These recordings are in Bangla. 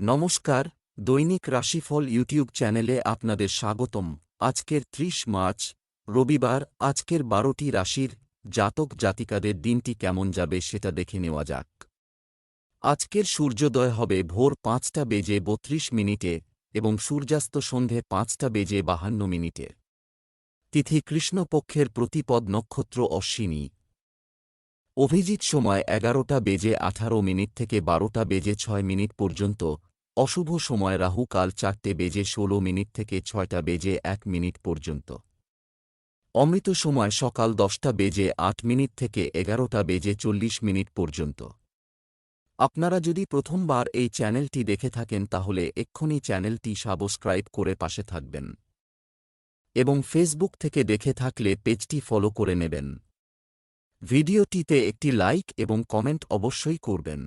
নমস্কার, দৈনিক রাশিফল ইউটিউব চ্যানেলে আপনাদের স্বাগতম। আজকের ত্রিশ মার্চ, রবিবার, আজকের বারোটি রাশির জাতক জাতিকাদের দিনটি কেমন যাবে সেটা দেখে নেওয়া যাক। আজকের সূর্যোদয় হবে ভোর পাঁচটা বেজে বত্রিশ মিনিটে এবং সূর্যাস্ত সন্ধে পাঁচটা বেজে বাহান্ন মিনিটে। তিথি কৃষ্ণপক্ষের প্রতিপদ নক্ষত্র অশ্বিনী। অভিজিৎ সময় এগারোটা বেজে আঠারো মিনিট থেকে বারোটা বেজে ছয় মিনিট পর্যন্ত, অশুভ সময় রাহু কাল চারটে বেজে ষোলো মিনিট থেকে ছয়টা বেজে এক মিনিট পর্যন্ত। অমৃত সময় সকাল দশটা বেজে আট মিনিট থেকে এগারোটা বেজে চল্লিশ মিনিট পর্যন্ত। আপনারা যদি প্রথমবার এই চ্যানেলটি দেখে থাকেন তাহলে এক্ষুনি চ্যানেলটি সাবস্ক্রাইব করে পাশে থাকবেন। এবং ফেসবুক থেকে দেখে থাকলে পেজটি ফলো করে নেবেন। ভিডিওটিতে একটি লাইক এবং কমেন্ট অবশ্যই করবেন।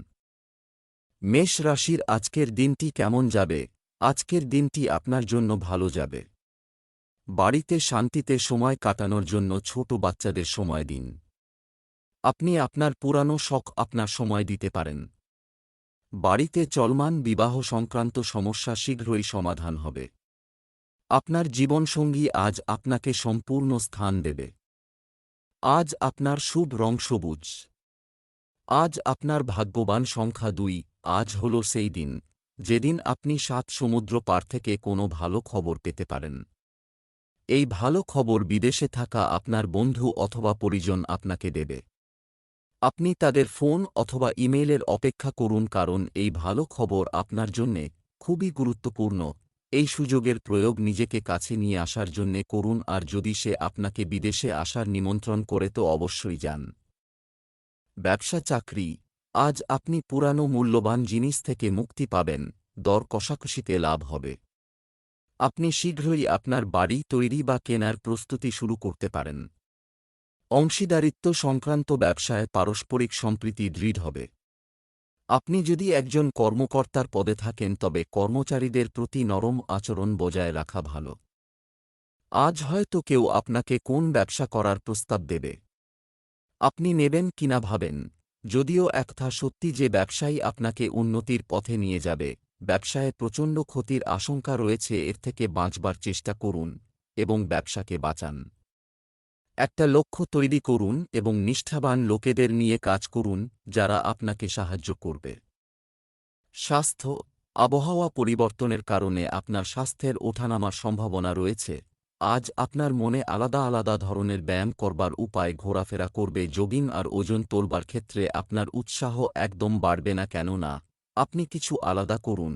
মেষ রাশির আজকের দিনটি কেমন যাবে? আজকের দিনটি আপনার জন্য ভালো যাবে। বাড়িতে শান্তিতে সময় কাটানোর জন্য ছোট বাচ্চাদের সময় দিন। আপনি আপনার পুরানো শখ আপনার সময় দিতে পারেন। বাড়িতে চলমান বিবাহ সংক্রান্ত সমস্যা শীঘ্রই সমাধান হবে। আপনার জীবনসঙ্গী আজ আপনাকে সম্পূর্ণ স্থান দেবে। আজ আপনার শুভ রং সবুজ। আজ আপনার ভাগ্যবান সংখ্যা দুই, আজ হল সেই দিন, যেদিন আপনি সাত সমুদ্র পার থেকে কোনো ভালো খবর পেতে পারেন। এই ভালো খবর বিদেশে থাকা আপনার বন্ধু অথবা পরিজন আপনাকে দেবে। আপনি তাদের ফোন অথবা ইমেইলের অপেক্ষা করুন, কারণ এই ভালো খবর আপনার জন্যে খুবই গুরুত্বপূর্ণ। এই সুযোগের প্রয়োগ নিজেকে কাছে নিয়ে আসার জন্যে করুন আর যদি সে আপনাকে বিদেশে আসার নিমন্ত্রণ করে তো অবশ্যই যান। ব্যবসা চাকরি। আজ আপনি পুরানো মূল্যবান জিনিস থেকে মুক্তি পাবেন, দর কষাকষিতে লাভ হবে। আপনি শীঘ্রই আপনার বাড়ি তৈরি বা কেনার প্রস্তুতি শুরু করতে পারেন। অংশীদারিত্ব সংক্রান্ত ব্যবসায় পারস্পরিক সম্প্রীতি দৃঢ় হবে। আপনি যদি একজন কর্মকর্তার পদে থাকেন, তবে কর্মচারীদের প্রতি নরম আচরণ বজায় রাখা ভালো। আজ হয়তো কেউ আপনাকে কোন ব্যবসা করার প্রস্তাব দেবে। আপনি নেবেন কিনা ভাবেন। যদিও একথা সত্যি যে ব্যবসায়ী আপনাকে উন্নতির পথে নিয়ে যাবে, ব্যবসায় প্রচণ্ড ক্ষতির আশঙ্কা রয়েছে, এর থেকে বাঁচবার চেষ্টা করুন এবং ব্যবসাকে বাঁচান। একটা লক্ষ্য তৈরি করুন এবং নিষ্ঠাবান লোকেদের নিয়ে কাজ করুন, যারা আপনাকে সাহায্য করবে। স্বাস্থ্য, আবহাওয়া পরিবর্তনের কারণে আপনার স্বাস্থ্যের ওঠানামার সম্ভাবনা রয়েছে। আজ আপনার মনে আলাদা আলাদা ধরনের ব্যায়াম করবার উপায় ঘোরাফেরা করবে যোগিং আর ওজন তোলবার ক্ষেত্রে আপনার উৎসাহ একদম বাড়বে না, কেননা আপনি কিছু আলাদা করুন।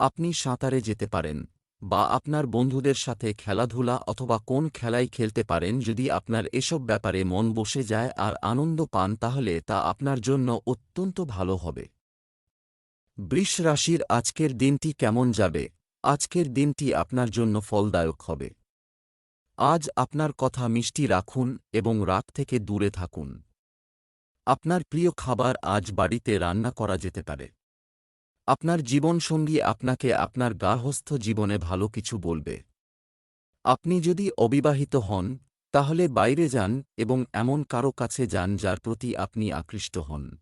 আপনি সাঁতারে যেতে পারেন। বা আপনার বন্ধুদের সাথে খেলাধুলা অথবা কোন খেলাই খেলতে পারেন যদি আপনার এসব ব্যাপারে মন বসে যায় আর আনন্দ পান তাহলে তা আপনার জন্য অত্যন্ত ভালো হবে। বৃষ রাশির আজকের দিনটি কেমন যাবে? আজকের দিনটি আপনার জন্য ফলদায়ক হবে। আজ আপনার কথা মিষ্টি রাখুন এবং রাগ থেকে দূরে থাকুন। আপনার প্রিয় খাবার আজ বাড়িতে রান্না করা যেতে পারে। আপনার জীবনসঙ্গী আপনাকে আপনার গার্হস্থ জীবনে ভালো কিছু বলবে। আপনি যদি অবিবাহিত হন, তাহলে বাইরে যান এবং এমন কারও কাছে যান যার প্রতি আপনি আকৃষ্ট হন।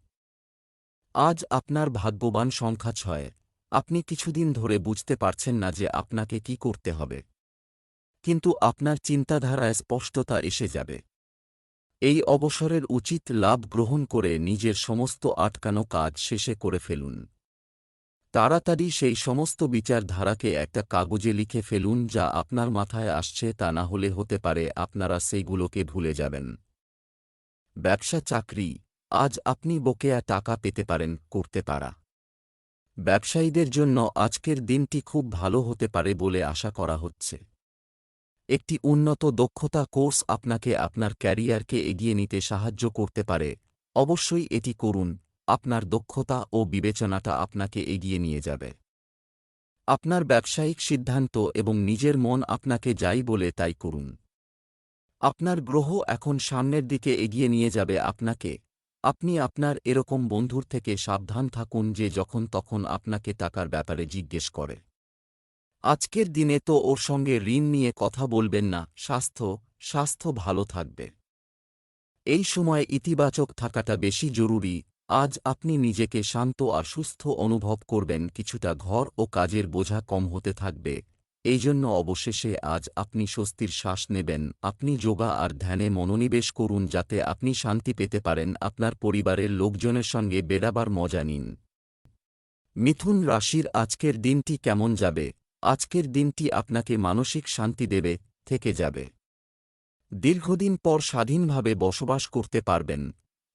আজ আপনার ভাগ্যবান সংখ্যা ছয়। আপনি কিছুদিন ধরে বুঝতে পারছেন না যে আপনাকে কি করতে হবে। কিন্তু আপনার চিন্তাধারায় স্পষ্টতা এসে যাবে। এই অবসরের উচিত লাভ গ্রহণ করে নিজের সমস্ত আটকানো কাজ শেষে করে ফেলুন। তাড়াতাড়ি সেই সমস্ত বিচারধারাকে একটা কাগজে লিখে ফেলুন যা আপনার মাথায় আসছে তা না হলে হতে পারে আপনারা সেইগুলোকে ভুলে যাবেন। ব্যবসা চাকরি, আজ আপনি বকেয়া টাকা পেতে পারেন, করতে পারা। ব্যবসায়ীদের জন্য আজকের দিনটি খুব ভালো হতে পারে বলে আশা করা হচ্ছে। একটি উন্নত দক্ষতা কোর্স আপনাকে আপনার ক্যারিয়ারকে এগিয়ে নিতে সাহায্য করতে পারে। অবশ্যই এটি করুন। আপনার দক্ষতা ও বিবেচনাটা আপনাকে এগিয়ে নিয়ে যাবে। আপনার ব্যবসায়িক সিদ্ধান্ত এবং নিজের মন আপনাকে যাই বলে তাই করুন। আপনার গ্রহ এখন সামনের দিকে এগিয়ে নিয়ে যাবে আপনাকে। আপনি আপনার এরকম বন্ধুর থেকে সাবধান থাকুন যে যখন তখন আপনাকে টাকার ব্যাপারে জিজ্ঞেস করে। আজকের দিনে তো ওর সঙ্গে ঋণ নিয়ে কথা বলবেন না, স্বাস্থ্য স্বাস্থ্য ভালো থাকবে। এই সময় ইতিবাচক থাকাটা বেশি জরুরি আজ আপনি নিজেকে শান্ত আর সুস্থ অনুভব করবেন, কিছুটা ঘর ও কাজের বোঝা কম হতে থাকবে। এই জন্য অবশেষে আজ আপনি স্বস্তির শ্বাস নেবেন। আপনি যোগা আর ধ্যানে মনোনিবেশ করুন যাতে আপনি শান্তি পেতে পারেন, আপনার পরিবারের লোকজনের সঙ্গে বেড়াবার মজা নিন। মিথুন রাশির আজকের দিনটি কেমন যাবে? আজকের দিনটি আপনাকে মানসিক শান্তি দেবে, থেকে যাবে। দীর্ঘদিন পর স্বাধীনভাবে বসবাস করতে পারবেন।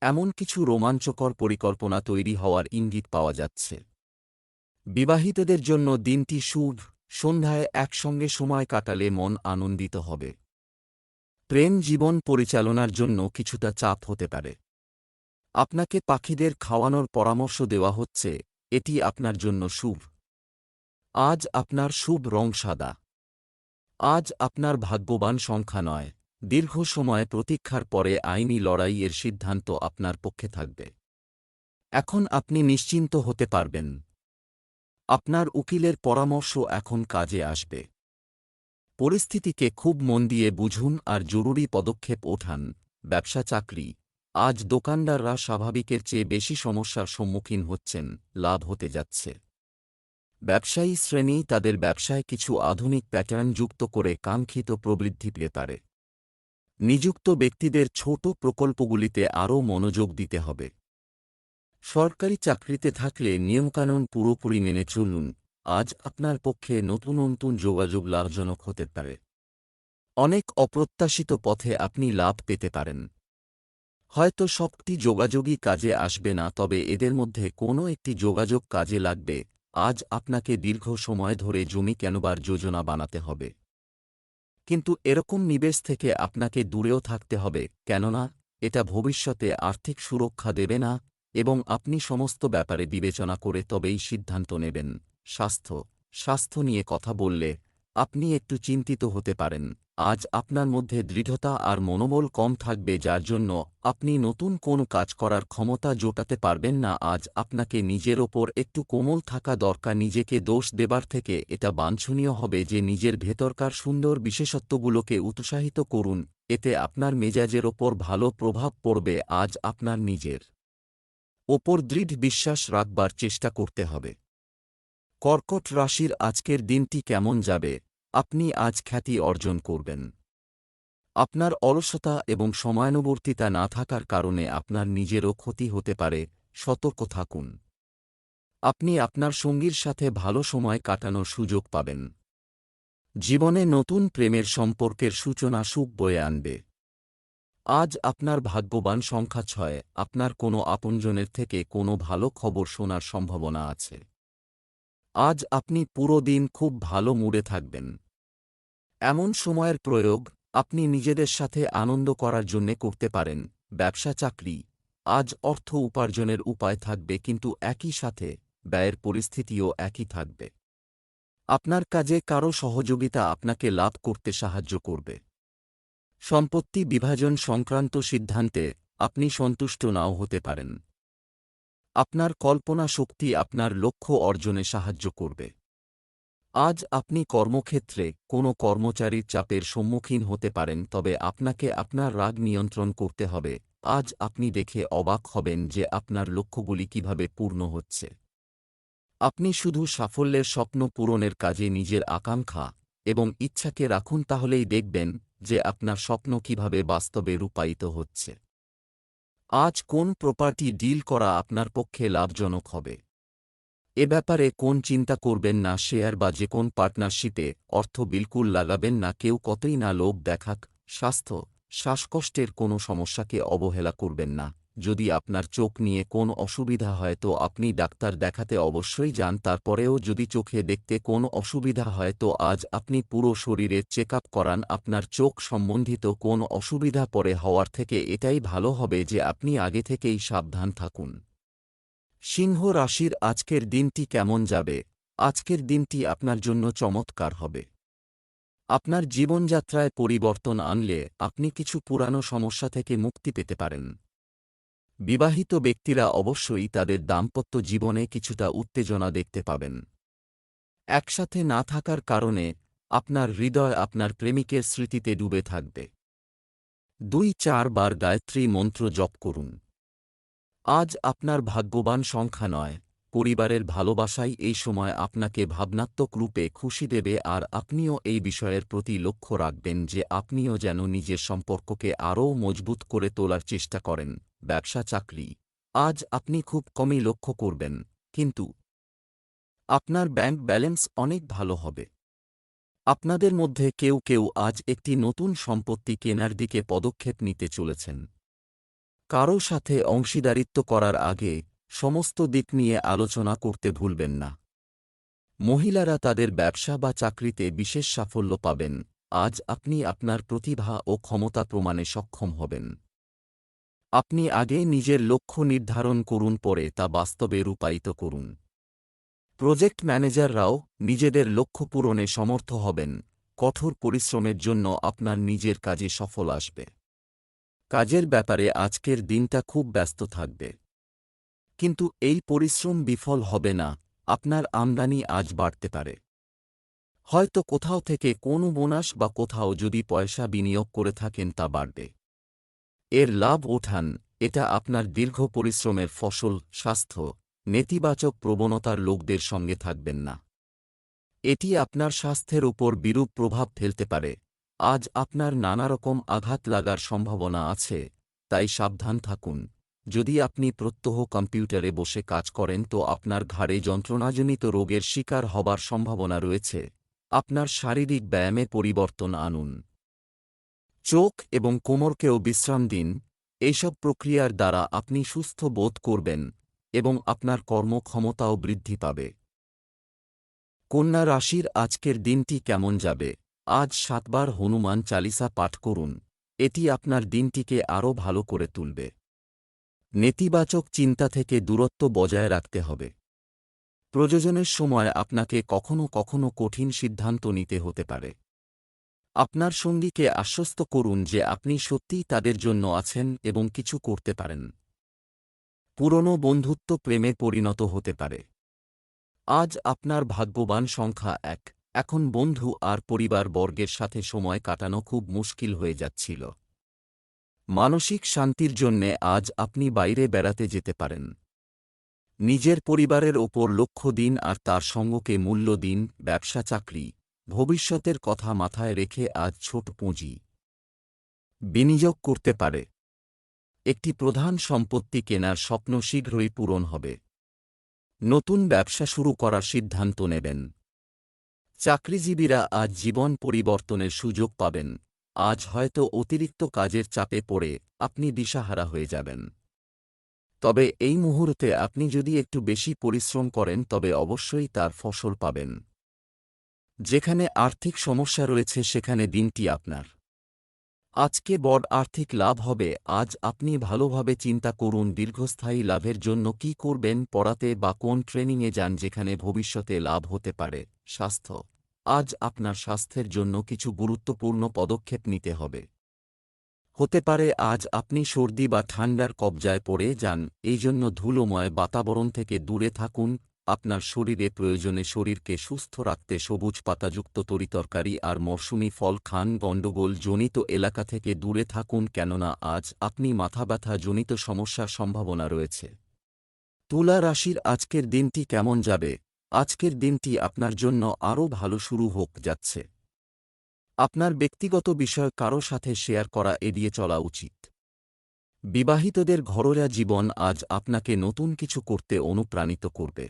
এমন কিছু রোমাঞ্চকর পরিকল্পনা তৈরি হওয়ার ইঙ্গিত পাওয়া যাচ্ছে। বিবাহিতদের জন্য দিনটি শুভ, সন্ধ্যায় একসঙ্গে সময় কাটালে মন আনন্দিত হবে। প্রেম জীবন পরিচালনার জন্য কিছুটা চাপ হতে পারে। আপনাকে পাখিদের খাওয়ানোর পরামর্শ দেওয়া হচ্ছে, এটি আপনার জন্য শুভ। আজ আপনার শুভ রং সাদা। আজ আপনার ভাগ্যবান সংখ্যা নয়। দীর্ঘ সময় প্রতীক্ষার পরে আইনি লড়াইয়ের সিদ্ধান্ত আপনার পক্ষে থাকবে। এখন আপনি নিশ্চিন্ত হতে পারবেন। আপনার উকিলের পরামর্শ এখন কাজে আসবে। পরিস্থিতিকে খুব মন দিয়ে বুঝুন আর জরুরি পদক্ষেপ ওঠান। ব্যবসা চাকরি। আজ দোকানদাররা স্বাভাবিকের চেয়ে বেশি সমস্যার সম্মুখীন হচ্ছেন, লাভ হতে যাচ্ছে। ব্যবসায়ী শ্রেণি তাদের ব্যবসায় কিছু আধুনিক প্যাটার্ন যুক্ত করে কাঙ্ক্ষিত প্রবৃদ্ধি পেতে পারে। নিযুক্ত ব্যক্তিদের ছোট প্রকল্পগুলিতে আরও মনোযোগ দিতে হবে। সরকারি চাকরিতে থাকলে নিয়মকানুন পুরোপুরি মেনে চলুন। আজ আপনার পক্ষে নতুন নতুন যোগাযোগ লাভজনক হতে পারে। অনেক অপ্রত্যাশিত পথে আপনি লাভ পেতে পারেন। হয়তো সবটি যোগাযোগই কাজে আসবে না, তবে এদের মধ্যে কোনো একটি যোগাযোগ কাজে লাগবে। আজ আপনাকে দীর্ঘ সময় ধরে জমি কেনবার যোজনা বানাতে হবে। কিন্তু এরকম নিবেশ থেকে আপনাকে দূরেও থাকতে হবে, কেননা এটা ভবিষ্যতে আর্থিক সুরক্ষা দেবে না এবং আপনি সমস্ত ব্যাপারে বিবেচনা করে তবেই সিদ্ধান্ত নেবেন। স্বাস্থ্য স্বাস্থ্য নিয়ে কথা বললে আপনি একটু চিন্তিত হতে পারেন। আজ আপনার মধ্যে দৃঢ়তা আর মনোবল কম থাকবে যার জন্য আপনি নতুন কোনো কাজ করার ক্ষমতা জোটাতে পারবেন না। আজ আপনাকে নিজের ওপর একটু কোমল থাকা দরকার, নিজেকে দোষ দেবার থেকে এটা বাঞ্ছনীয় হবে যে নিজের ভেতরকার সুন্দর বিশেষত্বগুলোকে উৎসাহিত করুন, এতে আপনার মেজাজের ওপর ভালো প্রভাব পড়বে। আজ আপনার নিজের ওপর দৃঢ় বিশ্বাস রাখবার চেষ্টা করতে হবে। কর্কট রাশির আজকের দিনটি কেমন যাবে? আপনি আজ খ্যাতি অর্জন করবেন। আপনার অলসতা এবং সময়ানুবর্তিতা না থাকার কারণে আপনার নিজেরও ক্ষতি হতে পারে, সতর্ক থাকুন। আপনি আপনার সঙ্গীর সাথে ভালো সময় কাটানোর সুযোগ পাবেন। জীবনে নতুন প্রেমের সম্পর্কের সূচনা সুখ বয়ে আনবে। আজ আপনার ভাগ্যবান সংখ্যা ছয়, আপনার কোনো আপনজনের থেকে কোনো ভালো খবর শোনার সম্ভাবনা আছে। আজ আপনি পুরো দিন খুব ভালো মুডে থাকবেন। এমন সময়ের প্রয়োগ আপনি নিজেদের সাথে আনন্দ করার জন্যে করতে পারেন, ব্যবসা চাকরি। আজ অর্থ উপার্জনের উপায় থাকবে কিন্তু একই সাথে ব্যয়ের পরিস্থিতিও একই থাকবে। আপনার কাজে কারও সহযোগিতা আপনাকে লাভ করতে সাহায্য করবে। সম্পত্তি বিভাজন সংক্রান্ত সিদ্ধান্তে আপনি সন্তুষ্ট নাও হতে পারেন। আপনার কল্পনা শক্তি আপনার লক্ষ্য অর্জনে সাহায্য করবে। আজ আপনি কর্মক্ষেত্রে কোনো কর্মচারীর চাপের সম্মুখীন হতে পারেন, তবে আপনাকে আপনার রাগ নিয়ন্ত্রণ করতে হবে। আজ আপনি দেখে অবাক হবেন যে আপনার লক্ষ্যগুলি কীভাবে পূর্ণ হচ্ছে। আপনি শুধু সাফল্যের স্বপ্ন পূরণের কাজে নিজের আকাঙ্ক্ষা এবং ইচ্ছাকে রাখুন, তাহলেই দেখবেন যে আপনার স্বপ্ন কীভাবে বাস্তবে রূপায়িত হচ্ছে। আজ কোন প্রপার্টি ডিল করা আপনার পক্ষে লাভজনক হবে? এ ব্যাপারে কোন চিন্তা করবেন না শেয়ার বা যে কোন পার্টনারশিপে অর্থ বিলকুল লাগাবেন না, কেউ কতই না লোভ দেখাক, স্বাস্থ্য, শ্বাসকষ্টের কোনো সমস্যাকে অবহেলা করবেন না। যদি আপনার চোখ নিয়ে কোন অসুবিধা হয় তো আপনি ডাক্তার দেখাতে অবশ্যই যান। তারপরেও যদি চোখে দেখতে কোন অসুবিধা হয় তো আজ আপনি পুরো শরীরে চেক করান। আপনার চোখ সম্বন্ধিত কোন অসুবিধা পরে হওয়ার থেকে এটাই ভালো হবে যে আপনি আগে থেকেই সাবধান থাকুন। সিংহ রাশির আজকের দিনটি কেমন যাবে? আজকের দিনটি আপনার জন্য চমৎকার হবে। আপনার জীবনযাত্রায় পরিবর্তন আনলে আপনি কিছু পুরানো সমস্যা থেকে মুক্তি পেতে পারেন। বিবাহিত ব্যক্তিরা অবশ্যই তাদের দাম্পত্য জীবনে কিছুটা উত্তেজনা দেখতে পাবেন। একসাথে না থাকার কারণে আপনার হৃদয় আপনার প্রেমিকের স্মৃতিতে ডুবে থাকবে। দুই চার বার গায়ত্রী মন্ত্র জপ করুন। আজ আপনার ভাগ্যবান সংখ্যা নয়, পরিবারের ভালোবাসাই এই সময় আপনাকে ভাবনাত্মক রূপে খুশি দেবে আর আপনিও এই বিষয়ের প্রতি লক্ষ্য রাখবেন যে আপনিও যেন নিজের সম্পর্ককে আরও মজবুত করে তোলার চেষ্টা করেন। ব্যবসা চাকরি। আজ আপনি খুব কমই লক্ষ্য করবেন, কিন্তু আপনার ব্যাংক ব্যালেন্স অনেক ভালো হবে। আপনাদের মধ্যে কেউ কেউ আজ একটি নতুন সম্পত্তি কেনার দিকে পদক্ষেপ নিতে চলেছেন। কারও সাথে অংশীদারিত্ব করার আগে সমস্ত দিক নিয়ে আলোচনা করতে ভুলবেন না। মহিলারা তাদের ব্যবসা বা চাকরিতে বিশেষ সাফল্য পাবেন। আজ আপনি আপনার প্রতিভা ও ক্ষমতা প্রমাণে সক্ষম হবেন। আপনি আগে নিজের লক্ষ্য নির্ধারণ করুন, পরে তা বাস্তবে রূপায়িত করুন। প্রজেক্ট ম্যানেজাররাও নিজেদের লক্ষ্য পূরণে সমর্থ হবেন। কঠোর পরিশ্রমের জন্য আপনার নিজের কাজে সফল আসবে। কাজের ব্যাপারে আজকের দিনটা খুব ব্যস্ত থাকবে। কিন্তু এই পরিশ্রম বিফল হবে না, আপনার আমদানি আজ বাড়তে পারে। হয়তো কোথাও থেকে কোনো বোনাস বা কোথাও যদি পয়সা বিনিয়োগ করে থাকেন তা বাড়বে। এর লাভ ওঠান এটা আপনার দীর্ঘ পরিশ্রমের ফসল, স্বাস্থ্য, নেতিবাচক প্রবণতার লোকদের সঙ্গে থাকবেন না। এটি আপনার স্বাস্থ্যের উপর বিরূপ প্রভাব ফেলতে পারে। আজ আপনার নানারকম আঘাত লাগার সম্ভাবনা আছে, তাই সাবধান থাকুন। যদি আপনি প্রত্যহ কম্পিউটারে বসে কাজ করেন তো আপনার ঘাড়ে যন্ত্রণাজনিত রোগের শিকার হবার সম্ভাবনা রয়েছে। আপনার শারীরিক ব্যায়ামে পরিবর্তন আনুন। চোখ এবং কোমরকেও বিশ্রাম দিন, এইসব প্রক্রিয়ার দ্বারা আপনি সুস্থ বোধ করবেন এবং আপনার কর্মক্ষমতাও বৃদ্ধি পাবে। কন্যা রাশির আজকের দিনটি কেমন যাবে? আজ সাতবার হনুমান চালিসা পাঠ করুন, এটি আপনার দিনটিকে আরও ভালো করে তুলবে। নেতিবাচক চিন্তা থেকে দূরত্ব বজায় রাখতে হবে। প্রযোজনের সময় আপনাকে কখনো কখনো কঠিন সিদ্ধান্ত নিতে হতে পারে। আপনার সঙ্গীকে আশ্বস্ত করুন যে আপনি সত্যিই তাদের জন্য আছেন এবং কিছু করতে পারেন। পুরনো বন্ধুত্ব প্রেমে পরিণত হতে পারে। আজ আপনার ভাগ্যবান সংখ্যা এক। এখন বন্ধু আর পরিবার বর্গের সাথে সময় কাটানো খুব মুশকিল হয়ে যাচ্ছিল। মানসিক শান্তির জন্যে আজ আপনি বাইরে বেড়াতে যেতে পারেন। নিজের পরিবারের ওপর লক্ষ্য দিন আর তার সঙ্গকে মূল্য দিন, ব্যবসা, চাকরি। ভবিষ্যতের কথা মাথায় রেখে আজ ছোট পুঁজি বিনিয়োগ করতে পারে। একটি প্রধান সম্পত্তি কেনার স্বপ্ন শীঘ্রই পূরণ হবে। নতুন ব্যবসা শুরু করার সিদ্ধান্ত নেবেন। চাকরিজীবীরা আজ জীবন পরিবর্তনের সুযোগ পাবেন। আজ হয়তো অতিরিক্ত কাজের চাপে পড়ে আপনি দিশাহারা হয়ে যাবেন। তবে এই মুহূর্তে আপনি যদি একটু বেশি পরিশ্রম করেন তবে অবশ্যই তার ফসল পাবেন। যেখানে আর্থিক সমস্যা রয়েছে সেখানে দিনটি আপনার। আজকে বড় আর্থিক লাভ হবে, আজ আপনি ভালোভাবে চিন্তা করুন দীর্ঘস্থায়ী লাভের জন্য কি করবেন পড়াতে বা কোন ট্রেনিংয়ে যান যেখানে ভবিষ্যতে লাভ হতে পারে। স্বাস্থ্য। আজ আপনার স্বাস্থ্যের জন্য কিছু গুরুত্বপূর্ণ পদক্ষেপ নিতে হবে। হতে পারে আজ আপনি সর্দি বা ঠান্ডার কবজায় পড়ে যান এই জন্য ধুলোময় বাতাবরণ থেকে দূরে থাকুন আপনার শরীরে প্রয়োজনে শরীরকে সুস্থ রাখতে সবুজ পাতাযুক্ত তরিতরকারি আর মরশুমি ফল খান গণ্ডগোল জনিত এলাকা থেকে দূরে থাকুন কেননা আজ আপনি মাথা ব্যথা জনিত সমস্যার সম্ভাবনা রয়েছে। তুলা রাশির আজকের দিনটি কেমন যাবে? আজকের দিনটি আপনার জন্য আরও ভালো শুরু হোক যাচ্ছে। আপনার ব্যক্তিগত বিষয় কারও সাথে শেয়ার করা এড়িয়ে চলা উচিত। বিবাহিতদের ঘরোয়া জীবন আজ আপনাকে নতুন কিছু করতে অনুপ্রাণিত করবে।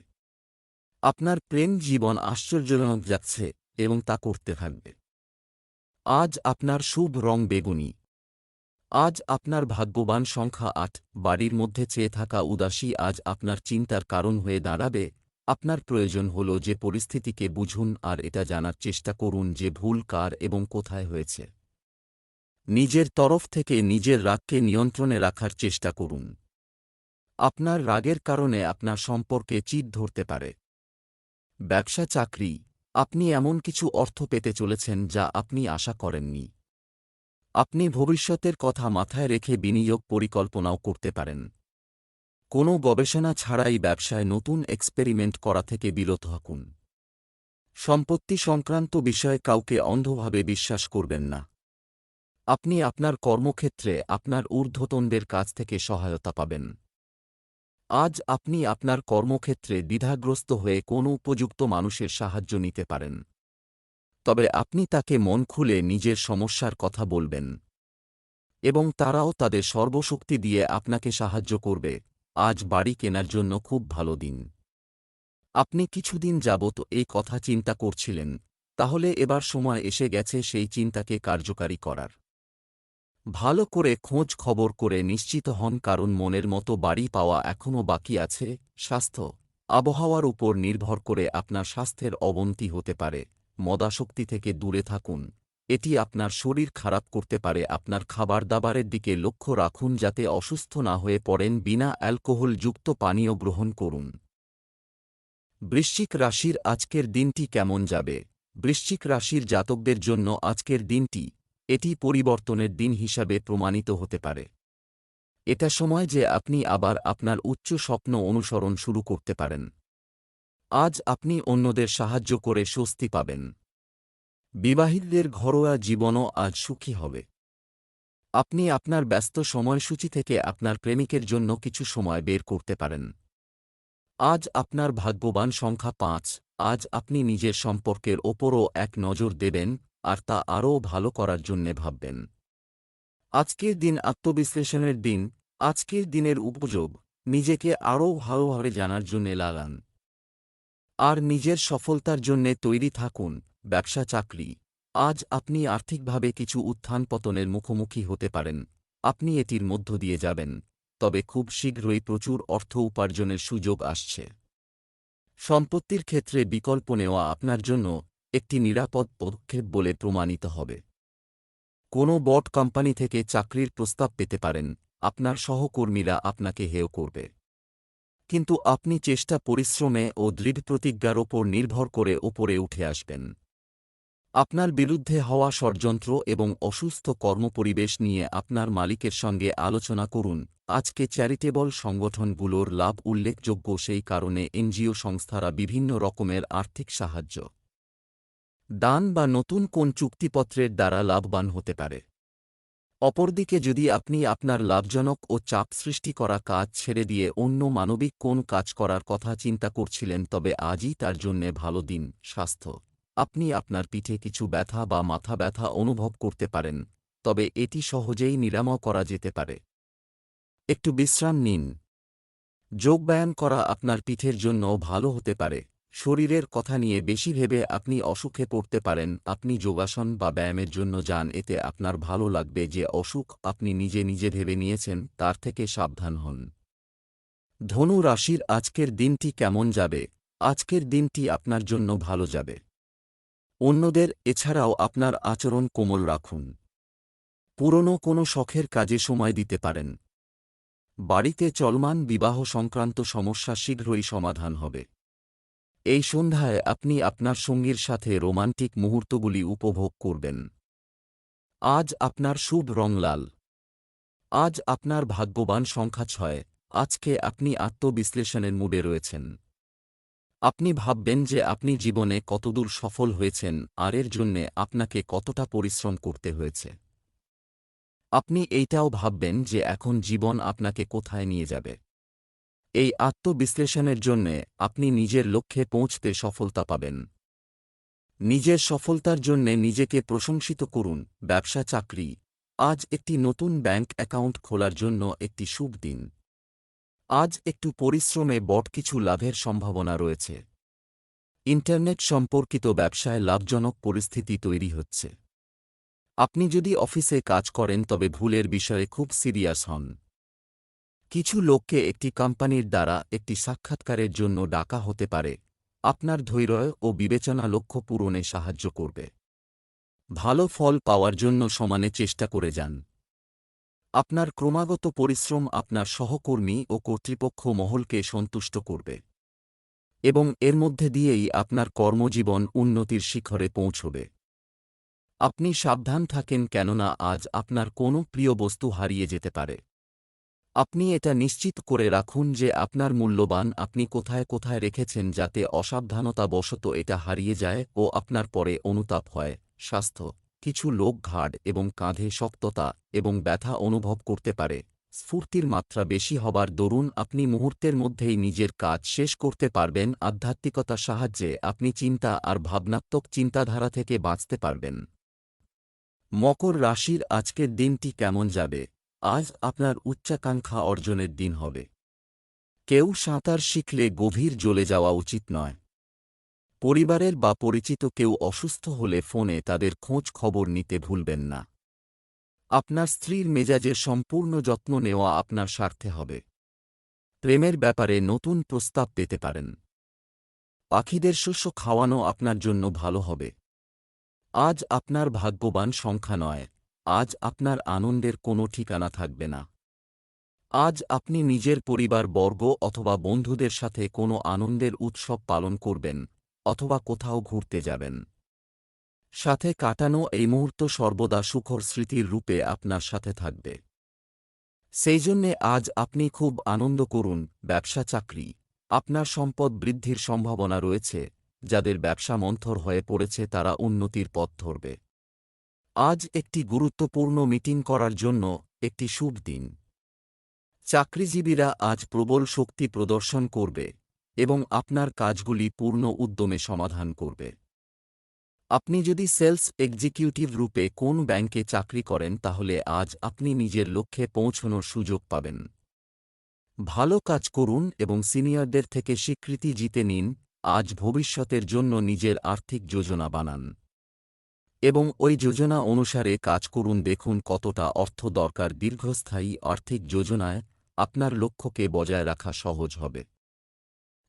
আপনার প্রেম জীবন আশ্চর্যজনক যাচ্ছে এবং তা করতে থাকবে। আজ আপনার শুভ রং বেগুনি। আজ আপনার ভাগ্যবান সংখ্যা আট, বাড়ির মধ্যে চেয়ে থাকা উদাসী আজ আপনার চিন্তার কারণ হয়ে দাঁড়াবে। আপনার প্রয়োজন হল যে পরিস্থিতিকে বুঝুন আর এটা জানার চেষ্টা করুন যে ভুল কার এবং কোথায় হয়েছে। নিজের তরফ থেকে নিজের রাগকে নিয়ন্ত্রণে রাখার চেষ্টা করুন। আপনার রাগের কারণে আপনার সম্পর্কে চিত ধরতে পারে। ব্যবসা চাকরি, আপনি এমন কিছু অর্থ পেতে চলেছেন যা আপনি আশা করেননি। আপনি ভবিষ্যতের কথা মাথায় রেখে বিনিয়োগ পরিকল্পনাও করতে পারেন। কোনো গবেষণা ছাড়াই ব্যবসায় নতুন এক্সপেরিমেন্ট করা থেকে বিরত থাকুন। সম্পত্তি সংক্রান্ত বিষয়ে কাউকে অন্ধভাবে বিশ্বাস করবেন না। আপনি আপনার কর্মক্ষেত্রে আপনার ঊর্ধ্বতনদের কাছ থেকে সহায়তা পাবেন। আজ আপনি আপনার কর্মক্ষেত্রে দ্বিধাগ্রস্ত হয়ে কোনো উপযুক্ত মানুষের সাহায্য নিতে পারেন। তবে আপনি তাকে মন খুলে নিজের সমস্যার কথা বলবেন এবং তারাও তাদের সর্বশক্তি দিয়ে আপনাকে সাহায্য করবে। আজ বাড়ি কেনার জন্য খুব ভালো দিন। আপনি কিছুদিন যাবত এই কথা চিন্তা করছিলেন, তাহলে এবার সময় এসে গেছে সেই চিন্তাকে কার্যকারী করার। ভালো করে খোঁজ খবর করে নিশ্চিত হন কারণ মনের মতো বাড়ি পাওয়া এখনও বাকি আছে, স্বাস্থ্য, আবহাওয়ার উপর নির্ভর করে আপনার স্বাস্থ্যের অবনতি হতে পারে, মদাশক্তি থেকে দূরে থাকুন, এটি আপনার শরীর খারাপ করতে পারে, আপনার খাবার দাবারের দিকে লক্ষ্য রাখুন যাতে অসুস্থ না হয়ে পড়েন বিনা অ্যালকোহলযুক্ত পানীয় গ্রহণ করুন। বৃশ্চিক রাশির আজকের দিনটি কেমন যাবে? বৃশ্চিক রাশির জাতকদের জন্য আজকের দিনটি এটি পরিবর্তনের দিন হিসাবে প্রমাণিত হতে পারে। এটা সময় যে আপনি আবার আপনার উচ্চ স্বপ্ন অনুসরণ শুরু করতে পারেন। আজ আপনি অন্যদের সাহায্য করে স্বস্তি পাবেন। বিবাহিতদের ঘরোয়া জীবনও আজ সুখী হবে। আপনি আপনার ব্যস্ত সময়সূচি থেকে আপনার প্রেমিকের জন্য কিছু সময় বের করতে পারেন। আজ আপনার ভাগ্যবান সংখ্যা পাঁচ। আজ আপনি নিজের সম্পর্কের ওপরও এক নজর দেবেন আর তা আরও ভালো করার জন্যে ভাববেন। আজকের দিন আত্মবিশ্লেষণের দিন, আজকের দিনের উপযোগ, নিজেকে আরও ভালোভাবে জানার জন্যে লাগান। আর নিজের সফলতার জন্যে তৈরি থাকুন, ব্যবসা চাকরি। আজ আপনি আর্থিকভাবে কিছু উত্থান পতনের মুখোমুখি হতে পারেন। আপনি এটির মধ্য দিয়ে যাবেন, তবে খুব শীঘ্রই প্রচুর অর্থ উপার্জনের সুযোগ আসছে। সম্পত্তির ক্ষেত্রে বিকল্প নেওয়া আপনার জন্য একটি নিরাপদ পদক্ষেপ বলে প্রমাণিত হবে। কোনো বট কোম্পানি থেকে চাকরির প্রস্তাব পেতে পারেন, আপনার সহকর্মীরা আপনাকে হেয় করবে। কিন্তু আপনি চেষ্টা পরিশ্রমে ও দৃঢ় প্রতিজ্ঞার ওপর নির্ভর করে ওপরে উঠে আসবেন। আপনার বিরুদ্ধে হওয়া ষড়যন্ত্র এবং অসুস্থ কর্মপরিবেশ নিয়ে আপনার মালিকের সঙ্গে আলোচনা করুন। আজকে চ্যারিটেবল সংগঠনগুলোর লাভ উল্লেখযোগ্য সেই কারণে এনজিও সংস্থারা বিভিন্ন রকমের আর্থিক সাহায্য দান বা নতুন কোন চুক্তিপত্রের দ্বারা লাভবান হতে পারে। অপরদিকে যদি আপনি আপনার লাভজনক ও চাপ সৃষ্টি করা কাজ ছেড়ে দিয়ে অন্য মানবিক কোন কাজ করার কথা চিন্তা করছিলেন, তবে আজই তার জন্যে ভালো দিন, স্বাস্থ্য। আপনি আপনার পিঠে কিছু ব্যথা বা মাথা ব্যথা অনুভব করতে পারেন, তবে এটি সহজেই নিরাময় করা যেতে পারে। একটু বিশ্রাম নিন। যোগব্যায়াম করা আপনার পিঠের জন্য ভালো হতে পারে। শরীরের কথা নিয়ে বেশি ভেবে আপনি অসুখে পড়তে পারেন, আপনি যোগাসন বা ব্যায়ামের জন্য যান, এতে আপনার ভালো লাগবে যে অসুখ আপনি নিজে নিজে ভেবে নিয়েছেন, তার থেকে সাবধান হন। ধনু রাশির আজকের দিনটি কেমন যাবে? আজকের দিনটি আপনার জন্য ভালো যাবে। অন্যদের, এছাড়াও আপনার আচরণ কোমল রাখুন। পুরনো কোনো শখের কাজে সময় দিতে পারেন। বাড়িতে চলমান বিবাহ সংক্রান্ত সমস্যা শীঘ্রই সমাধান হবে। এই সন্ধ্যায় আপনি আপনার সঙ্গীর সাথে রোমান্টিক মুহূর্তগুলি উপভোগ করবেন। আজ আপনার শুভ রং লাল। আজ আপনার ভাগ্যবান সংখ্যা ছয়। আজকে আপনি আত্মবিশ্লেষণের মুডে রয়েছেন। আপনি ভাববেন যে আপনি জীবনে কতদূর সফল হয়েছেন, আর এর জন্যে আপনাকে কতটা পরিশ্রম করতে হয়েছে। আপনি এইটাও ভাববেন যে এখন জীবন আপনাকে কোথায় নিয়ে যাবে। এই আত্মবিশ্লেষণের জন্যে আপনি নিজের লক্ষ্যে পৌঁছতে সফলতা পাবেন। নিজের সফলতার জন্যে নিজেকে প্রশংসিত করুন, ব্যবসা, চাকরি। আজ একটি নতুন ব্যাংক অ্যাকাউন্ট খোলার জন্য একটি শুভ দিন। আজ একটু পরিশ্রমে বট কিছু লাভের সম্ভাবনা রয়েছে। ইন্টারনেট সম্পর্কিত ব্যবসায় লাভজনক পরিস্থিতি তৈরি হচ্ছে। আপনি যদি অফিসে কাজ করেন তবে ভুলের বিষয়ে খুব সিরিয়াস হন। কিছু লোককে একটি কোম্পানির দ্বারা একটি সাক্ষাৎকারের জন্য ডাকা হতে পারে। আপনার ধৈর্য ও বিবেচনা লক্ষ্য পূরণে সাহায্য করবে। ভালো ফল পাওয়ার জন্য সমানে চেষ্টা করে যান। আপনার ক্রমাগত পরিশ্রম আপনার সহকর্মী ও কর্তৃপক্ষ মহলকে সন্তুষ্ট করবে। এবং এর মধ্যে দিয়েই আপনার কর্মজীবন উন্নতির শিখরে পৌঁছবে। আপনি সাবধান থাকেন কেননা আজ আপনার কোনো প্রিয় বস্তু হারিয়ে যেতে পারে। আপনি এটা নিশ্চিত করে রাখুন যে আপনার মূল্যবান আপনি কোথায় কোথায় রেখেছেন যাতে অসাবধানতাবশত এটা হারিয়ে যায় ও আপনার পরে অনুতাপ হয়, স্বাস্থ্য, কিছু লোক ঘাড় এবং কাঁধে শক্ততা এবং ব্যথা অনুভব করতে পারে, স্ফূর্তির মাত্রা বেশি হবার দরুন আপনি মুহূর্তের মধ্যেই নিজের কাজ শেষ করতে পারবেন, আধ্যাত্মিকতার সাহায্যে আপনি চিন্তা আর ভাবনাত্মক চিন্তাধারা থেকে বাঁচতে পারবেন। মকর রাশির আজকের দিনটি কেমন যাবে? আজ আপনার উচ্চাকাঙ্ক্ষা অর্জনের দিন হবে। কেউ সাঁতার শিখলে গভীর জ্বলে যাওয়া উচিত নয়। পরিবারের বা পরিচিত কেউ অসুস্থ হলে ফোনে তাদের খোঁজ খবর নিতে ভুলবেন না। আপনার স্ত্রীর মেজাজের সম্পূর্ণ যত্ন নেওয়া আপনার স্বার্থে হবে। প্রেমের ব্যাপারে নতুন প্রস্তাব পেতে পারেন। পাখিদের শস্য খাওয়ানো আপনার জন্য ভালো হবে। আজ আপনার ভাগ্যবান সংখ্যা নয়। আজ আপনার আনন্দের কোনো ঠিকানা থাকবে না। আজ আপনি নিজের পরিবার, বর্গ অথবা বন্ধুদের সাথে কোনো আনন্দের উৎসব পালন করবেন অথবা কোথাও ঘুরতে যাবেন। সাথে কাটানো এই মুহূর্ত সর্বদা সুখর স্মৃতির রূপে আপনার সাথে থাকবে। সেই জন্যে আজ আপনি খুব আনন্দ করুন, ব্যবসা চাকরি। আপনার সম্পদ বৃদ্ধির সম্ভাবনা রয়েছে, যাদের ব্যবসা মন্থর হয়ে পড়েছে তারা উন্নতির পথ ধরবে। আজ একটি গুরুত্বপূর্ণ মিটিং করার জন্য একটি শুভ দিন। চাকরিজীবীরা আজ প্রবল শক্তি প্রদর্শন করবে এবং আপনার কাজগুলি পূর্ণ উদ্যমে সমাধান করবে। আপনি যদি সেলস এক্সিকিউটিভ রূপে কোন ব্যাংকে চাকরি করেন, তাহলে আজ আপনি নিজের লক্ষ্যে পৌঁছনোর সুযোগ পাবেন। ভালো কাজ করুন এবং সিনিয়রদের থেকে স্বীকৃতি জিতে নিন। আজ ভবিষ্যতের জন্য নিজের আর্থিক যোজনা বানান। এবং ওই যোজনা অনুসারে কাজ করুন। দেখুন কতটা অর্থ দরকার। দীর্ঘস্থায়ী আর্থিক যোজনায় আপনার লক্ষ্যকে বজায় রাখা সহজ হবে।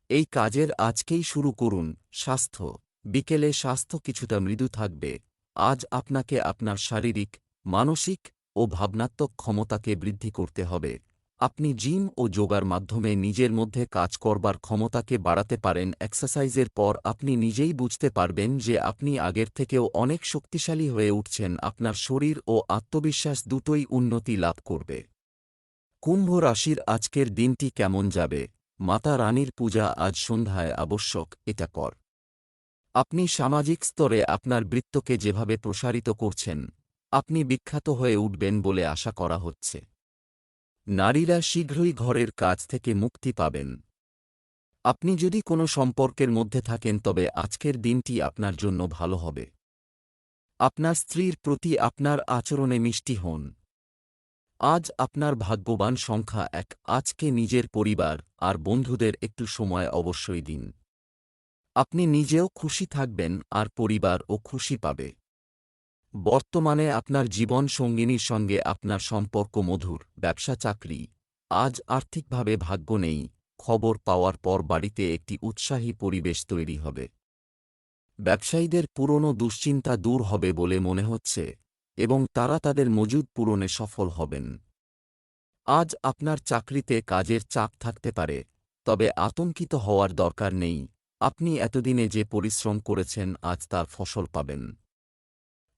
এই কাজের আজকেই শুরু করুন। স্বাস্থ্য। বিকেলে স্বাস্থ্য কিছুটা মৃদু থাকবে। আজ আপনাকে আপনার শারীরিক, মানসিক ও ভাবনাত্মক ক্ষমতাকে বৃদ্ধি করতে হবে। আপনি জিম ও যোগার মাধ্যমে নিজের মধ্যে কাজ করবার ক্ষমতাকে বাড়াতে পারেন। এক্সারসাইজের পর আপনি নিজেই বুঝতে পারবেন যে আপনি আগের থেকেও অনেক শক্তিশালী হয়ে উঠছেন। আপনার শরীর ও আত্মবিশ্বাস দুটোই উন্নতি লাভ করবে। কুম্ভ রাশির আজকের দিনটি কেমন যাবে? মাতা রানীর পূজা আজ সন্ধ্যায় আবশ্যক, এটা কর। আপনি সামাজিক স্তরে আপনার বৃত্তকে যেভাবে প্রসারিত করছেন, আপনি বিখ্যাত হয়ে উঠবেন বলে আশা করা হচ্ছে। নারীরা শীঘ্রই ঘরের কাজ থেকে মুক্তি পাবেন। আপনি যদি কোনো সম্পর্কের মধ্যে থাকেন, তবে আজকের দিনটি আপনার জন্য ভালো হবে। আপনার স্ত্রীর প্রতি আপনার আচরণে মিষ্টি হন। আজ আপনার ভাগ্যবান সংখ্যা এক, আজকে নিজের পরিবার আর বন্ধুদের একটু সময় অবশ্যই দিন। আপনি নিজেও খুশি থাকবেন আর পরিবারও খুশি পাবে। বর্তমানে আপনার জীবন সঙ্গিনীর সঙ্গে আপনার সম্পর্ক মধুর, ব্যবসা চাকরি। আজ আর্থিকভাবে ভাগ্য নেই, খবর পাওয়ার পর বাড়িতে একটি উৎসাহী পরিবেশ তৈরি হবে। ব্যবসায়ীদের পুরনো দুশ্চিন্তা দূর হবে বলে মনে হচ্ছে, এবং তারা তাদের মজুদ পূরণে সফল হবেন। আজ আপনার চাকরিতে কাজের চাপ থাকতে পারে, তবে আতঙ্কিত হওয়ার দরকার নেই। আপনি এতদিনে যে পরিশ্রম করেছেন, আজ তার ফসল পাবেন।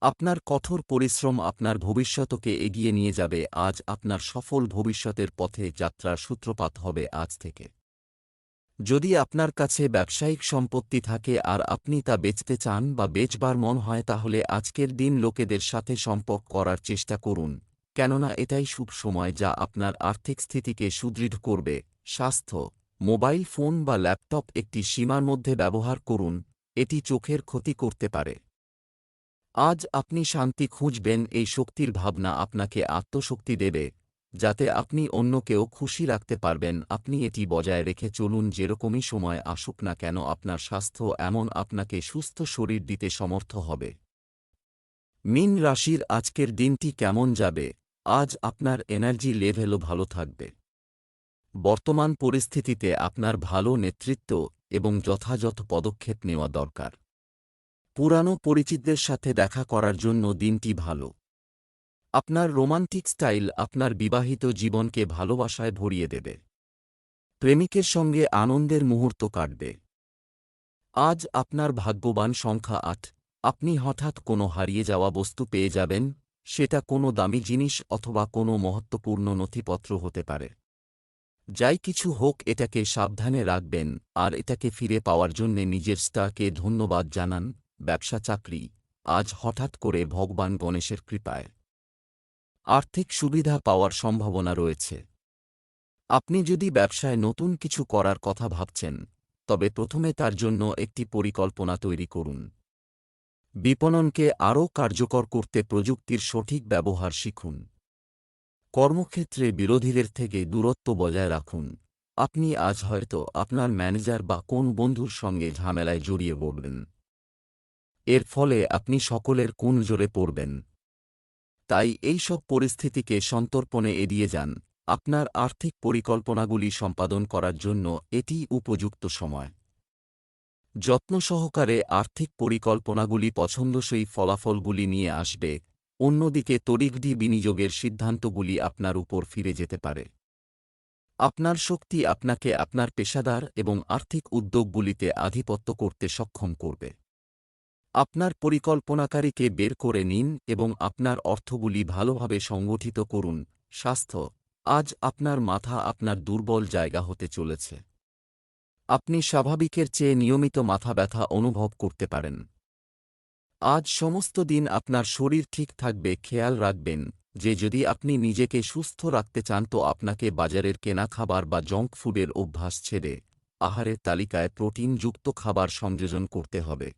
আপনার কঠোর পরিশ্রম আপনার ভবিষ্যতকে এগিয়ে নিয়ে যাবে, আজ আপনার সফল ভবিষ্যতের পথে যাত্রার সূত্রপাত হবে আজ থেকে। যদি আপনার কাছে ব্যবসায়িক সম্পত্তি থাকে আর আপনি তা বেচতে চান বা বেচবার মন হয় তাহলে আজকের দিন লোকেদের সাথে সম্পর্ক করার চেষ্টা করুন, কেননা এটাই শুভ সময় যা আপনার আর্থিক স্থিতিকে সুদৃঢ় করবে। স্বাস্থ্য, মোবাইল ফোন বা ল্যাপটপ একটি সীমার মধ্যে ব্যবহার করুন, এটি চোখের ক্ষতি করতে পারে। আজ আপনি শান্তি খুঁজবেন, এই শক্তির ভাবনা আপনাকে আত্মশক্তি দেবে, যাতে আপনি অন্যকেও খুশি রাখতে পারবেন। আপনি এটি বজায় রেখে চলুন, যেরকমই সময় আসুক না কেন, আপনার স্বাস্থ্য এমন আপনাকে সুস্থ শরীর দিতে সমর্থ হবে। মিন রাশির আজকের দিনটি কেমন যাবে? আজ আপনার এনার্জি লেভেলও ভালো থাকবে। বর্তমান পরিস্থিতিতে আপনার ভালো নেতৃত্ব এবং যথাযথ পদক্ষেপ নেওয়া দরকার। পুরানো পরিচিতদের সাথে দেখা করার জন্য দিনটি ভালো। আপনার রোমান্টিক স্টাইল আপনার বিবাহিত জীবনকে ভালোবাসায় ভরিয়ে দেবে। প্রেমিকের সঙ্গে আনন্দের মুহূর্ত কাটবে। আজ আপনার ভাগ্যবান সংখ্যা আট। আপনি হঠাৎ কোনো হারিয়ে যাওয়া বস্তু পেয়ে যাবেন, সেটা কোনো দামি জিনিস অথবা কোনো মহত্বপূর্ণ নথিপত্র হতে পারে। যাই কিছু হোক, এটাকে সাবধানে রাখবেন আর এটাকে ফিরে পাওয়ার জন্যে নিজের স্টারকে ধন্যবাদ জানান। ব্যবসা চাকরি, আজ হঠাৎ করে ভগবান গণেশের কৃপায়। আর্থিক সুবিধা পাওয়ার সম্ভাবনা রয়েছে। আপনি যদি ব্যবসায় নতুন কিছু করার কথা ভাবছেন, তবে প্রথমে তার জন্য একটি পরিকল্পনা তৈরি করুন। বিপণনকে আরও কার্যকর করতে প্রযুক্তির সঠিক ব্যবহার শিখুন। কর্মক্ষেত্রে বিরোধীদের থেকে দূরত্ব বজায় রাখুন। আপনি আজ হয়তো আপনার ম্যানেজার বা কোন বন্ধুর সঙ্গে ঝামেলায় জড়িয়ে পড়বেন। এর ফলে আপনি সকলের কোন জোরে পড়বেন। তাই এই সব পরিস্থিতিকে সন্তর্পণে এড়িয়ে যান। আপনার আর্থিক পরিকল্পনাগুলি সম্পাদন করার জন্য এটি উপযুক্ত সময়। যত্ন সহকারে আর্থিক পরিকল্পনাগুলি পছন্দসই ফলাফলগুলি নিয়ে আসবে। অন্যদিকে তড়িঘড়ি বিনিয়োগের সিদ্ধান্তগুলি আপনার উপর ফিরে যেতে পারে। আপনার শক্তি আপনাকে আপনার পেশাদার এবং আর্থিক উদ্যোগগুলিতে আধিপত্য করতে সক্ষম করবে। আপনার পরিকল্পনাকারীকে বের করে নিন এবং আপনার অর্থগুলি ভালোভাবে সংগঠিত করুন। স্বাস্থ্য। আজ আপনার মাথা আপনার দুর্বল জায়গা হতে চলেছে। আপনি স্বাভাবিকের চেয়ে নিয়মিত মাথা ব্যথা অনুভব করতে পারেন। আজ সমস্ত দিন আপনার শরীর ঠিক থাকবে, খেয়াল রাখবেন যে যদি আপনি নিজেকে সুস্থ রাখতে চান তো আপনাকে বাজারের কেনা খাবার বা জঙ্ক ফুডের অভ্যাস ছেড়ে আহারের তালিকায় প্রোটিনযুক্ত খাবার সংযোজন করতে হবে।